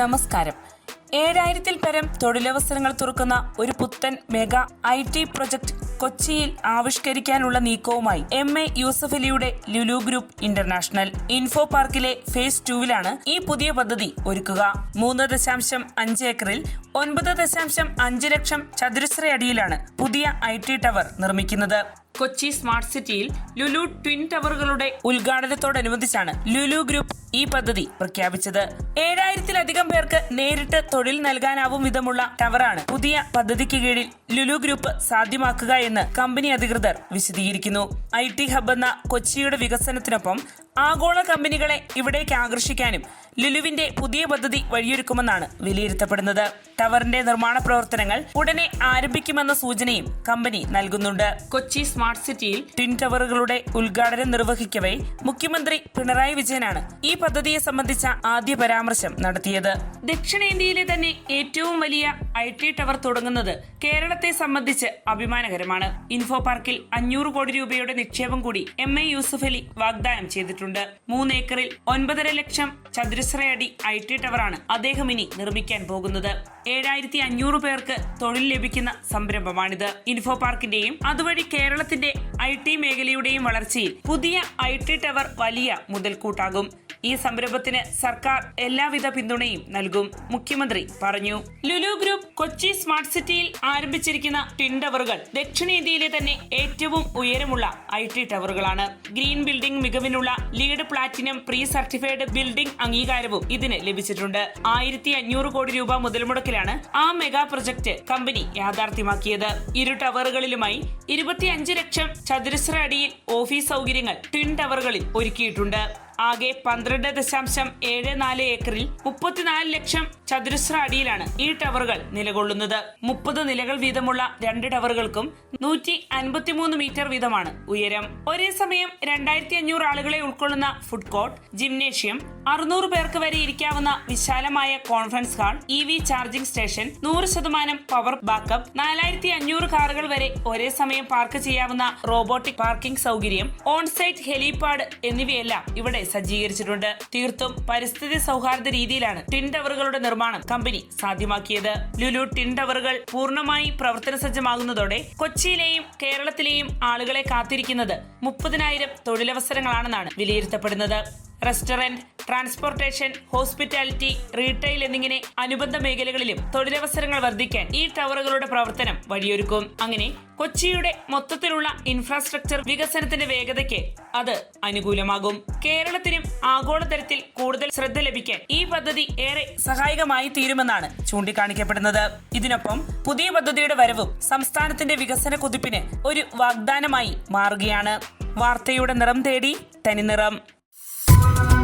നമസ്കാരം. ഏഴായിരത്തിൽ പരം തൊഴിലവസരങ്ങൾ തുറക്കുന്ന ഒരു പുത്തൻ മെഗാ ഐ ടി പ്രൊജക്ട് കൊച്ചിയിൽ ആവിഷ്കരിക്കാനുള്ള നീക്കവുമായി എം എ യൂസഫലിയുടെ ലുലു ഗ്രൂപ്പ് ഇന്റർനാഷണൽ ഇൻഫോ പാർക്കിലെ ഫേസ് ടൂവിലാണ് ഈ പുതിയ പദ്ധതി ഒരുക്കുക. മൂന്ന് ദശാംശം അഞ്ച് ഏക്കറിൽ ഒൻപത് ദശാംശം അഞ്ച് ലക്ഷം ചതുരശ്ര അടിയിലാണ് പുതിയ ഐ ടി ടവർ നിർമ്മിക്കുന്നത്. കൊച്ചി സ്മാർട്ട് സിറ്റിയിൽ ലുലു ട്വിൻ ടവറുകളുടെ ഉദ്ഘാടനത്തോടനുബന്ധിച്ചാണ് ലുലു ഗ്രൂപ്പ് ഈ പദ്ധതി പ്രഖ്യാപിച്ചത്. ഏഴായിരത്തിലധികം പേർക്ക് നേരിട്ട് തൊഴിൽ നൽകാനാവും വിധമുള്ള ടവറാണ് പുതിയ പദ്ധതിക്ക് കീഴിൽ ലുലു ഗ്രൂപ്പ് സാധ്യമാക്കുക എന്ന് കമ്പനി അധികൃതർ വിശദീകരിക്കുന്നു. ഐ ടി ഹബ് എന്ന കൊച്ചിയുടെ വികസനത്തിനൊപ്പം ആഗോള കമ്പനികളെ ഇവിടേക്ക് ആകർഷിക്കാനും ലുലുവിന്റെ പുതിയ പദ്ധതി വഴിയൊരുക്കുമെന്നാണ് വിലയിരുത്തപ്പെടുന്നത്. ടവറിന്റെ നിർമ്മാണ പ്രവർത്തനങ്ങൾ ഉടനെ ആരംഭിക്കുമെന്ന സൂചനയും കമ്പനി നൽകുന്നുണ്ട്. കൊച്ചി സ്മാർട്ട് സിറ്റിയിൽ ട്വിൻ ടവറുകളുടെ ഉദ്ഘാടനം നിർവഹിക്കവേ മുഖ്യമന്ത്രി പിണറായി വിജയനാണ് ഈ പദ്ധതിയെ സംബന്ധിച്ച ആദ്യ പരാമർശം നടത്തിയത്. ദക്ഷിണേന്ത്യയിലെ തന്നെ ഏറ്റവും വലിയ ഐ ടി ടവർ തുടങ്ങുന്നത് കേരളത്തെ സംബന്ധിച്ച് അഭിമാനകരമാണ്. ഇൻഫോ പാർക്കിൽ അഞ്ഞൂറ് കോടി രൂപയുടെ നിക്ഷേപം കൂടി എം എ യൂസഫ് അലി വാഗ്ദാനം ചെയ്തിട്ടുണ്ട്. മൂന്ന് ഏക്കറിൽ ഒൻപതര ലക്ഷം ചതുരശ്രയടി ഐ ടി ടവറാണ് അദ്ദേഹം ഇനി നിർമ്മിക്കാൻ പോകുന്നത്. ഏഴായിരത്തി അഞ്ഞൂറ് പേർക്ക് തൊഴിൽ ലഭിക്കുന്ന സംരംഭമാണിത്. ഇൻഫോ പാർക്കിന്റെയും അതുവഴി കേരളത്തിന്റെ ഐ ടി മേഖലയുടെയും വളർച്ചയിൽ പുതിയ ഐ ടി ടവർ വലിയ മുതൽക്കൂട്ടാകും. ഈ സംരംഭത്തിന് സർക്കാർ എല്ലാവിധ പിന്തുണയും നൽകും മുഖ്യമന്ത്രി പറഞ്ഞു. ലുലു ഗ്രൂപ്പ് കൊച്ചി സ്മാർട്ട് സിറ്റിയിൽ ആരംഭിച്ചിരിക്കുന്ന ട്വിൻ ടവറുകൾ ദക്ഷിണേന്ത്യയിലെ തന്നെ ഏറ്റവും ഉയരമുള്ള ഐ ടി ടവറുകളാണ്. Green building മികവിനുള്ള LEED platinum pre certified building അംഗീകാരവും ഇതിന് ലഭിച്ചിട്ടുണ്ട്. ആയിരത്തി അഞ്ഞൂറ് കോടി രൂപ മുതൽമുടക്കിലാണ് ആ മെഗാ പ്രൊജക്ട് കമ്പനി യാഥാർത്ഥ്യമാക്കിയത്. ഇരു ടവറുകളിലുമായി ഇരുപത്തിയഞ്ച് ലക്ഷം ചതുരശ്ര അടിയിൽ ഓഫീസ് സൗകര്യങ്ങൾ ട്വിൻ ടവറുകളിൽ ഒരുക്കിയിട്ടുണ്ട്. ആകെ പന്ത്രണ്ട് ദശാംശം ഏഴ് നാല് ഏക്കറിൽ മുപ്പത്തിനാല് ലക്ഷം ചതുരശ്ര അടിയിലാണ് ഈ ടവറുകൾ നിലകൊള്ളുന്നത്. മുപ്പത് നിലകൾ വീതമുള്ള രണ്ട് ടവറുകൾക്കും നൂറ്റി അൻപത്തിമൂന്ന് മീറ്റർ വീതമാണ് ഉയരം. ഒരേ സമയം രണ്ടായിരത്തി അഞ്ഞൂറ് ആളുകളെ ഉൾക്കൊള്ളുന്ന ഫുഡ് കോർട്ട് ജിംനേഷ്യം അറുന്നൂറ് പേർക്ക് വരെ ഇരിക്കാവുന്ന വിശാലമായ conference hall E V charging station നൂറ് ശതമാനം പവർ ബാക്കപ്പ് നാലായിരത്തി അഞ്ഞൂറ് കാറുകൾ വരെ ഒരേ സമയം പാർക്ക് ചെയ്യാവുന്ന റോബോട്ടിക് പാർക്കിംഗ് സൗകര്യം ഓൺസൈറ്റ് ഹെലിപാഡ് എന്നിവയെല്ലാം ഇവിടെ സജ്ജീകരിച്ചിട്ടുണ്ട്. തീർത്തും പരിസ്ഥിതി സൗഹാർദ്ദ രീതിയിലാണ് ട്വിൻ ടവറുകളുടെ നിർമ്മാണം കമ്പനി സാധ്യമാക്കിയത്. ലുലു ടിൻ ടവറുകൾ പൂർണമായി പ്രവർത്തന സജ്ജമാകുന്നതോടെ കൊച്ചിയിലെയും കേരളത്തിലെയും ആളുകളെ കാത്തിരിക്കുന്നത് മുപ്പതിനായിരം തൊഴിലവസരങ്ങളാണെന്നാണ് വിലയിരുത്തപ്പെടുന്നത്. റെസ്റ്റോറന്റ് ട്രാൻസ്പോർട്ടേഷൻ ഹോസ്പിറ്റാലിറ്റി റീറ്റെയിൽ എന്നിങ്ങനെ അനുബന്ധ മേഖലകളിലും തൊഴിലവസരങ്ങൾ വർദ്ധിക്കാൻ ഈ ടവറുകളുടെ പ്രവർത്തനം വഴിയൊരുക്കും. അങ്ങനെ കൊച്ചിയുടെ മൊത്തത്തിലുള്ള ഇൻഫ്രാസ്ട്രക്ചർ വികസനത്തിന്റെ വേഗതയ്ക്ക് അത് അനുകൂലമാകും. കേരളത്തിനും ആഗോളതലത്തിൽ കൂടുതൽ ശ്രദ്ധ ലഭിക്കാൻ ഈ പദ്ധതി ഏറെ സഹായകമായി തീരുമെന്നാണ് ചൂണ്ടിക്കാണിക്കപ്പെടുന്നത്. ഇതിനൊപ്പം പുതിയ പദ്ധതിയുടെ വരവും സംസ്ഥാനത്തിന്റെ വികസന കുതിപ്പിന് ഒരു വാഗ്ദാനമായി മാറുകയാണ്. വാർത്തയുടെ നിറം തേടി തനിനിറം. Thank you.